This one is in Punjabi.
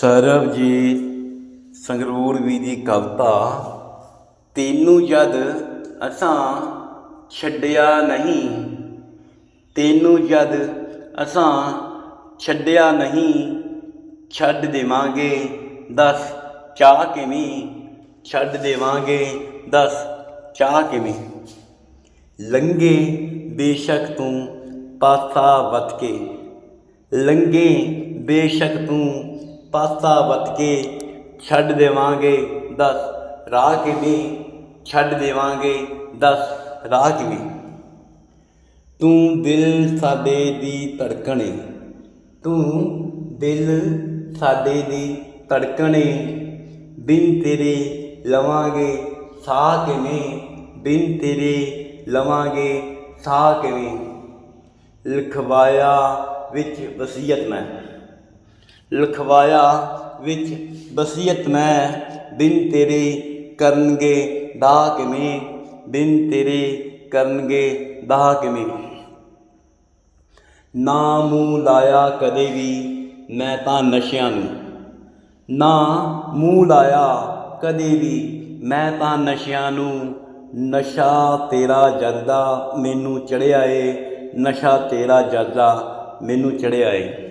ਸਰਬਜੀਤ ਸੰਗਰੂਰ ਵੀ ਦੀ ਕਵਿਤਾ, ਤੈਨੂੰ ਜਦ ਅਸਾਂ ਛੱਡਿਆ ਨਹੀਂ, ਤੈਨੂੰ ਜਦ ਅਸਾਂ ਛੱਡਿਆ ਨਹੀਂ, ਛੱਡ ਦੇਵਾਂਗੇ, ਦੱਸ ਚਾਹ ਕਿਵੇਂ? ਛੱਡ ਦੇਵਾਂਗੇ, ਦੱਸ ਚਾਹ ਕਿਵੇਂ? ਲੰਗੇ ਬੇਸ਼ੱਕ ਤੂੰ ਪਾਸਾ ਵਤ ਕੇ ਲੰਗੇ ਬੇਸ਼ੱਕ ਤੂੰ ਪਾਸਾ ਵਤ ਕੇ ਛੱਡ ਦੇਵਾਂਗੇ, ਦੱਸ ਰਾਹ ਕਿਵੇਂ ਛੱਡ ਦੇਵਾਂਗੇ, ਦੱਸ ਰਾਹ ਕਿਵੇਂ? ਤੂੰ ਦਿਲ ਸਾਡੇ ਦੀ ਧੜਕਣੇ, ਤੂੰ ਦਿਲ ਸਾਡੇ ਦੀ ਧੜਕਣੇ, ਬਿਨ ਤੇਰੇ ਲਵਾਂਗੇ ਸਾਹ ਕਿਵੇਂ, ਬਿਨ ਤੇਰੇ ਲਵਾਂਗੇ ਸਾਹ ਕਿਵੇਂ? ਲਿਖਵਾਇਆ ਵਿੱਚ ਵਸੀਅਤ ਮੈਂ। ਲਖਵਾਇਆ ਵਿੱਚ ਵਸੀਅਤ ਮੈਂ ਬਿਨ ਤੇਰੇ ਕਰਨਗੇ ਦਾ ਕਿਵੇਂ? ਬਿਨ ਤੇਰੇ ਕਰਨਗੇ ਦਾ ਕਿਵੇਂ? ਨਾ ਮੂੰਹ ਲਾਇਆ ਕਦੇ ਵੀ ਮੈਂ ਤਾਂ ਨਸ਼ਿਆਂ ਨੂੰ। ਨਾ ਮੂੰਹ ਲਾਇਆ ਕਦੇ ਵੀ ਮੈਂ ਤਾਂ ਨਸ਼ਿਆਂ ਨੂੰ। ਨਸ਼ਾ ਤੇਰਾ ਜਰਦਾ ਮੈਨੂੰ ਚੜਿਆ ਏ, ਨਸ਼ਾ ਤੇਰਾ ਜਰਦਾ ਮੈਨੂੰ ਚੜਿਆ ਏ।